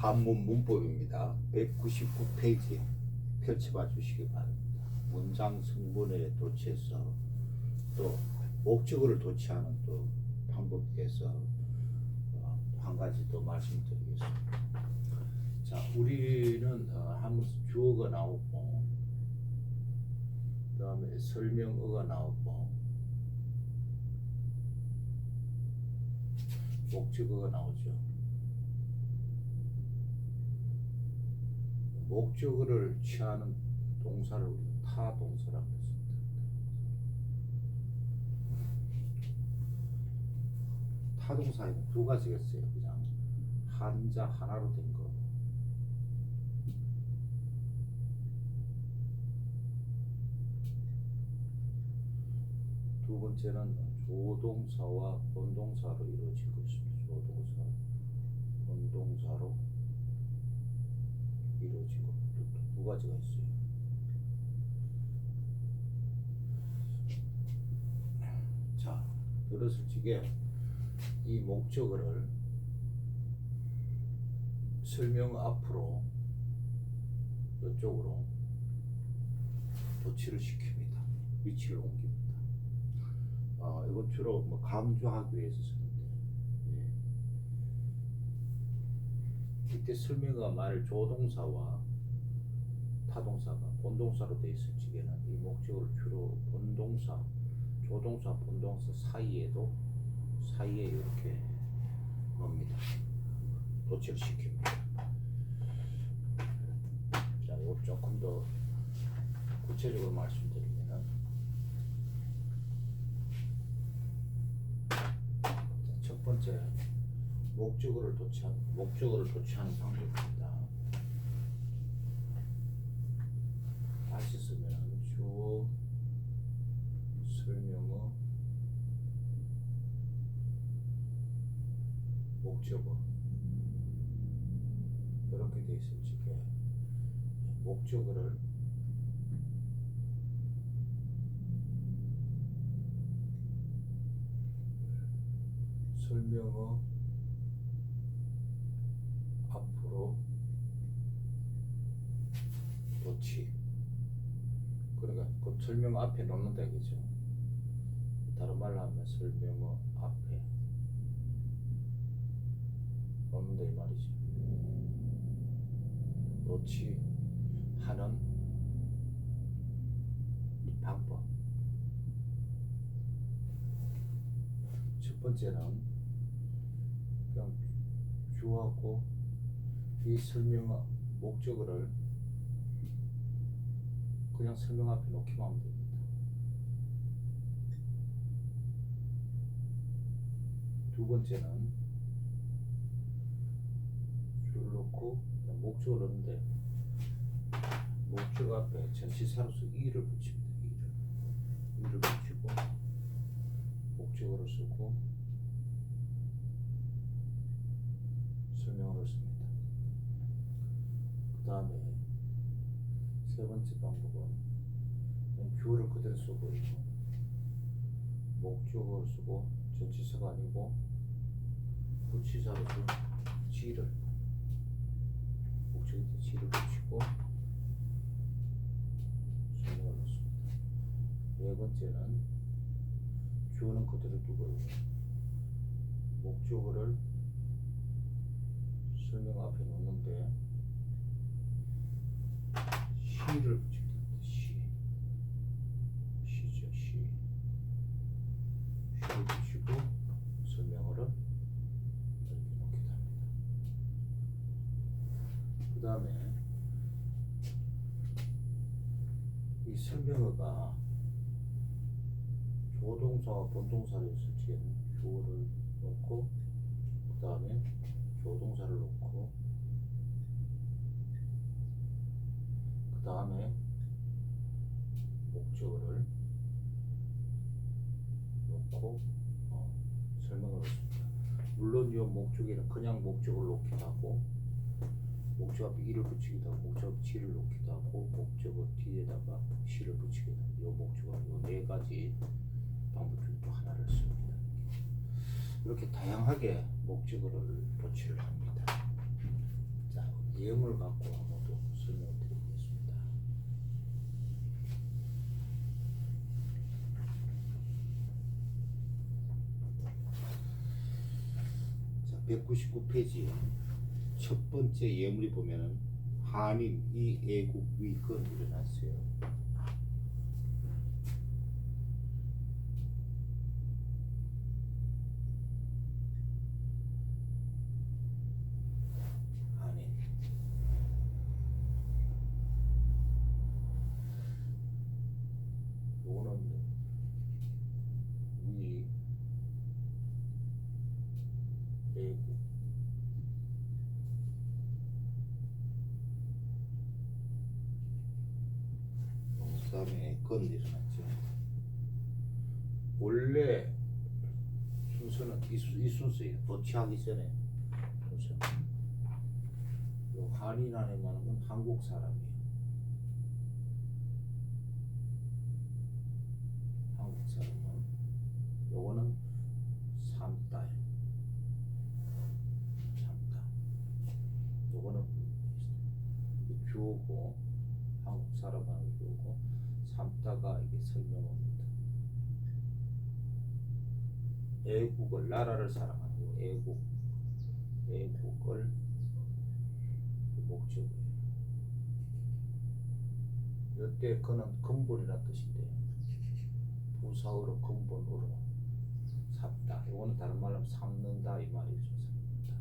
한문 문법입니다. 199페이지 펼쳐봐 주시기 바랍니다. 문장 성분에 도취해서 또 목적어를 도취하는 또 방법에 대해서 어, 한 가지 더 말씀드리겠습니다. 자, 우리는 어, 하면서 주어가 나오고 그다음에 설명어가 나오고 목적어가 나오죠. 목적어를 취하는 동사를 우리가 타동사라고 했습니다. 타동사에는 두 가지가 있어요. 그냥 한자 하나로 된 거. 두 번째는 조동사와 본동사로 이루어지고 있습니다. 조동사, 본동사로 이루어지고 또 두 가지가 있어요. 자, 그릇을 지게 이 목적어를 설명 앞으로 이쪽으로 도치를 시킵니다. 위치를 옮깁니다. 아, 이건 주로 뭐 강조하기 위해서 쓰는데 예. 이때 설명가 말을 조동사와 타동사가 본동사로 되어 있을 적에는 이 목적을 주로 본동사, 조동사, 본동사 사이에도 사이에 이렇게 놉니다. 도착시킵니다. 자, 이거 조금 더 구체적으로 말씀드리면은 자, 첫 번째 목적어를 도취하는 목적어를 도취하는 방법입니다. 다시 쓰면 주어 설명어 목적어 이렇게 돼 있을 적에 목적어를 설명어. 앞으로 도치 그러니까 그 설명 앞에 놓는다 이거죠. 다른 말로 하면 설명어 앞에 놓는다 이 말이죠. 도치하는 방법. 첫 번째는 그냥 주하고 이 설명 목적어를 그냥 설명 앞에 놓기만 하면 됩니다. 두 번째는 줄을 놓고 목적어를 넣는데 목적 앞에 전치사로서 이를 붙입니다. 이를 붙이고 목적어를 쓰고 설명을 씁니다. 그 다음에 세 번째 방법은 주어를 그대로 쓰고 목적어를 쓰고 전치사가 아니고 부치사로서 지를 목적어 지를 붙이고 설명을 넣습니다. 네 번째는 주어는 그대로 두고 목적어를 설명 앞에 놓는데 시를 붙입니다. 시 시죠 시 시를 붙이고 설명어를 이렇게 놓기도 합니다. 그 다음에 이 설명어가 조동사와 본동사를 있을 적에는 주어를 놓고 그 다음에 조동사를 놓고 그 다음에 목적어를 놓고 어, 설명을 했습니다. 물론 이 목적에는 그냥 목적을 놓기도 하고 목적 앞에 이를 붙이기도 하고 목적 앞에 지를 놓기도 하고 목적어 뒤에다가 시를 붙이기도 하고 이 목적어 이네 가지 방법 중에 또 하나를 씁니다. 이렇게 다양하게 목적어를 도취를 합니다. 자, 예물 갖고 모두 설명을 드리겠습니다. 자, 199페이지 첫 번째 예물이 보면은 한인 이 애국 위건 일어났어요. 한인 요거는 위 애국 그 다음에 건 일어났죠. 원래 순서는 이, 수- 이 순서예요. 거치하기 전에 순서. 요 한인 안에 많은 건 한국 사람이에요. 한국 사람은 요거는 삼다예요. 삼다. 요거는 이게 주어고 한국 사람하고 주어고 삼다가 이게 설명합니다. 애국을 나라를 사랑하고 애국 애국을 목적이에요. 이때 그는 근본이라 뜻인데 부사어로 근본으로 삼다. 이거는 다른 말로 삼는다 이 말이죠. 삼는다.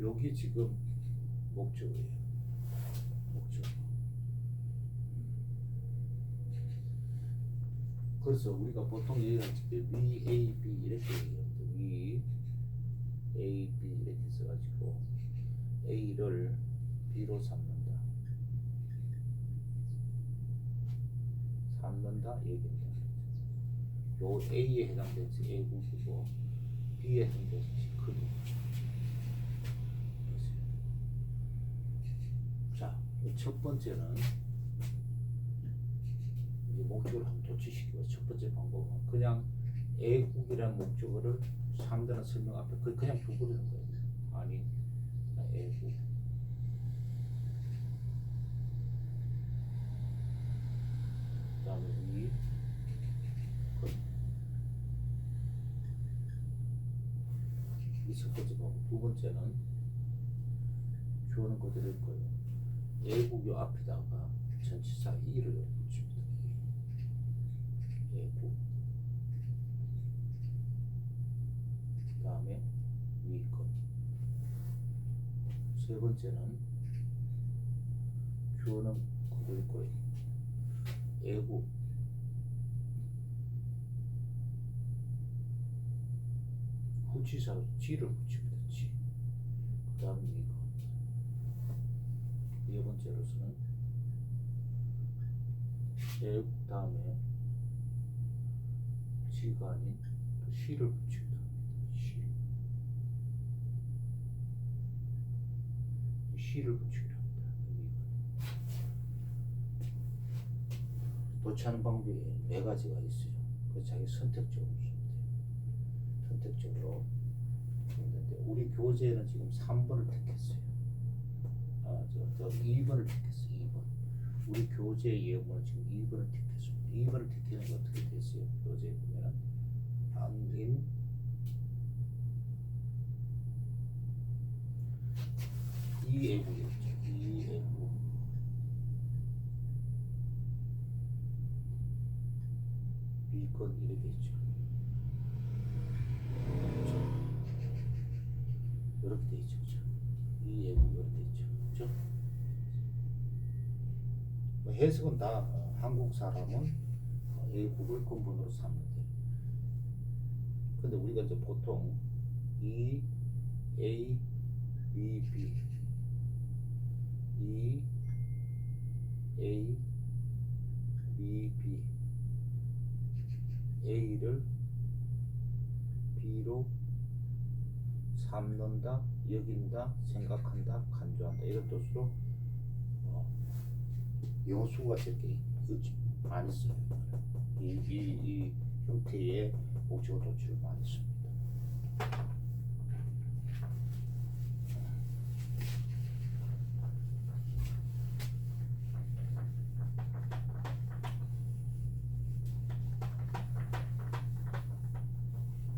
여기 지금 목적이에요. 목적. 그래서 우리가 보통 얘기할 때 V, A, B 이렇게 얘기합니다. V, A, B 이렇게 써가지고 A를 B로 삼는다. 삼는다 얘기입니다. 요 A에 해당되는 것이 A국이고 B에 해당되는 것이 근이에요. 자, 이첫 번째는 목적을 도치시키고 첫 번째 방법은 그냥 애국이라는 목적어를 3단어 설명 앞에 그- 그냥 두고리는 거예요. 아니, 애국. 이첫 번째 방법. 두 번째는 주어는 그대로일 거예요. 애국 요 앞에다가 전치사 이를. 애 국. 그 다음에 위권. 세 번째는 주어는 그대로일 거예요. 애국. 후치사로 지를 붙입니다. 지. 그 다음에 위권. 네 번째로서는 애 다음에 지가 아닌 또 시를 붙입니다. 시. 이 시를 붙이기로 합니다. 여기. 도치하는 방법이 네 가지가 있어요. 그래서 자기 선택적으로 쓰면 돼요. 선택적으로 우리 교재에는 지금 3번을 택했어요. 아, 저, 저 2번을 택했어, 2번. 우리 교재 예문은 지금 2번을 택했습니다. 2번을 택하는 게 어떻게 됐어요? 교재에 보면은, 한인, 이애국이었죠. 이애국. 위건 이렇게 있죠. 그렇죠? 이렇게 돼 있죠. 그죠? 이애국 이렇게 돼 있죠. 그죠? 뭐 해석은 다 어, 한국 사람은 어, 애국을 근본으로 삼는데. 근데 우리가 이제 보통 이 A, B, B. 이 A, B, B. A를 B로 삼는다, 여긴다, 생각한다, 간주한다. 이런 뜻으로 어, 영어 수가 되게 많이 써요. 이, 이, 이 형태의 목적어 도출을 많이 씁니다.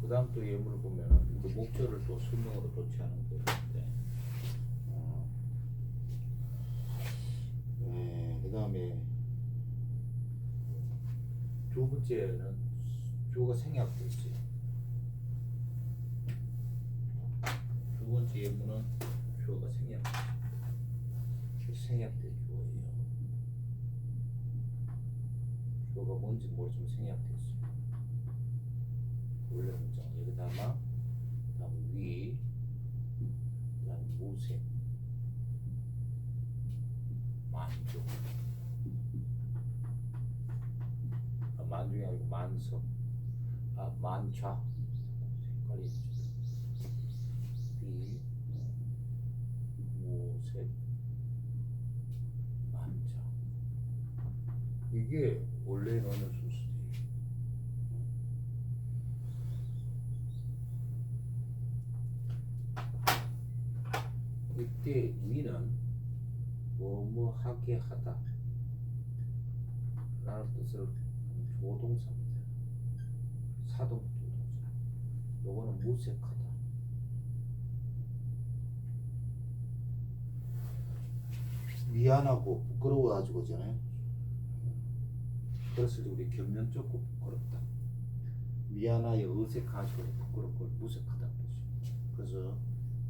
그 다음 또 예문을 보면 그 목적을 또 설명으로 도취하는 거예요. 두 번째는 주어가 있어요. 두 번째 예문은 주어가 있습니다. 생략된 주어예요. 주어가 뭔지 모르지만 생략돼 있어요. 원래 문장 여기다가 그다음 위 그다음 무색 만족 아, 만석 아 만좌. 헷갈리죠 위 무색 만자 이게 원래는 어느 순서예요? 이때 위는 뭐뭐 하게 하다. 라는 뜻을 조동사입니다. 사동 조동사. 요거는 무색하다. 미안하고 부끄러워가지고 잖아요. 그래서 우리 겸연쩍고 부끄럽다. 미안하여 어색하고 부끄럽고 무색하다. 그래서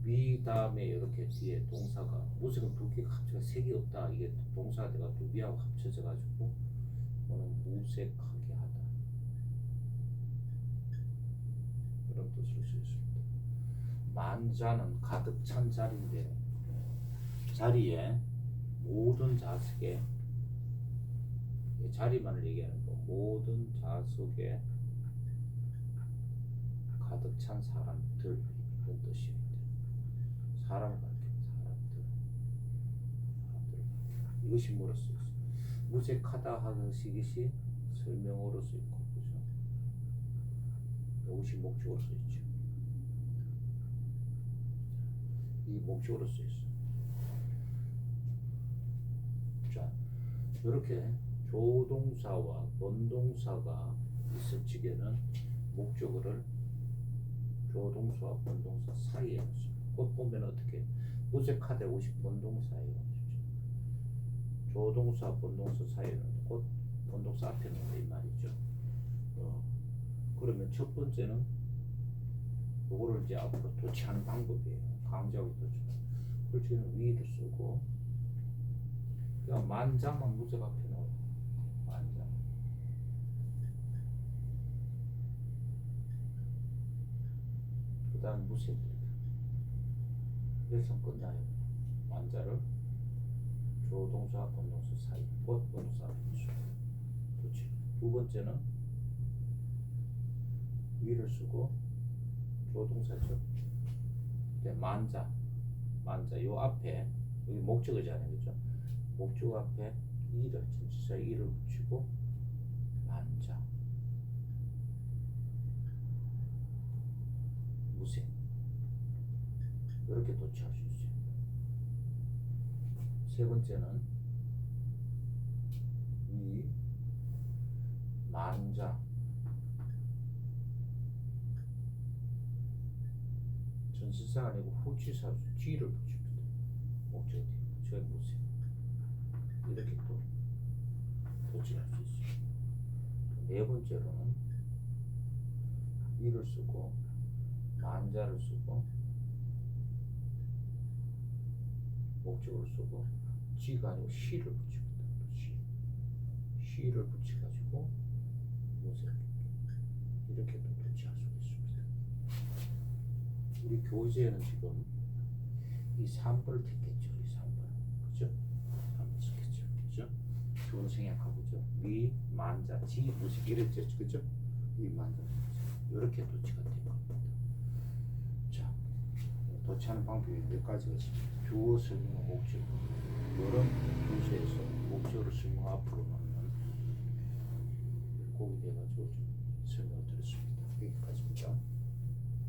미 다음에 이렇게 뒤에 동사가 무색은 두 개가 합쳐가 색이 없다. 이게 동사가 두 개하고 합쳐져 가지고 오는 무색하 게 하다. 그런 뜻을 쓸수 있습니다. 만자는 가득 찬 자리인데 자리에 모든 자석에 이 자리만을 얘기하는 거 모든 자석에 가득 찬 사람들 이런 뜻이에요. 사람을 가리킵니다. 사람들. 가리킵니다. 이것이 뭐로 있어요? 무색하다 하는 시기시 설명어로 그죠? 이것이 목적으로 쓰여 있죠. 이 목적으로 있어요. 자, 이렇게 조동사와 본동사가 있을 적에는 목적어를 조동사와 본동사 사이에. 곧 보면 어떻게 무색하되 옷이 본동사예요. 조동사 본동사 사이에는 곧 본동사 앞에 놓는다 이 말이죠. 어, 그러면 첫 번째는 요거를 이제 앞으로 도치하는 방법이에요. 강조하고 도치. 그렇지는 위를 쓰고 그냥 만장만 무색 앞에 넣어요. 만장. 그 다음 무색. 여기서 끝나요. 만자를 조동사, 본동사 사이, 곧 본동사 앞에 넣어요. 그렇지. 두 번째는 위를 쓰고 조동사죠. 네, 만자, 만자 요 앞에 여기 목적어잖아요, 그렇죠? 목적 앞에 이를 진짜 이를 붙이고 만자 무색 이렇게 도치할 수 있어요. 세 번째는 이 만자 전치사 아니고 후치사 뒤를 붙입니다. 목적 뒤, 저 무색 이렇게 또 도치할 수 있어요. 네 번째로는 이를 쓰고 만자를 쓰고 목적을 쓰고 지가 아니고 시를 붙입니다. 또 시. 시를 붙여가지고 무색 이렇게 또 수가 있습니다. 우리 교재에는 지금 이 3번을 택했죠. 이 3번. 그죠? 3번 썼겠죠. 그죠? 좋은 생각하고죠. 미, 만자, 지, 무식 이랬죠. 그죠? 이 만자. 이렇게 도치가 된 겁니다. 자, 도치하는 방법이 몇 가지가 있습니다. 주어 설명, 목적. 이런 교재에서 목적으로 설명 앞으로 놓는 곡이 돼가지고 좀 설명을 드렸습니다. 여기까지입니다.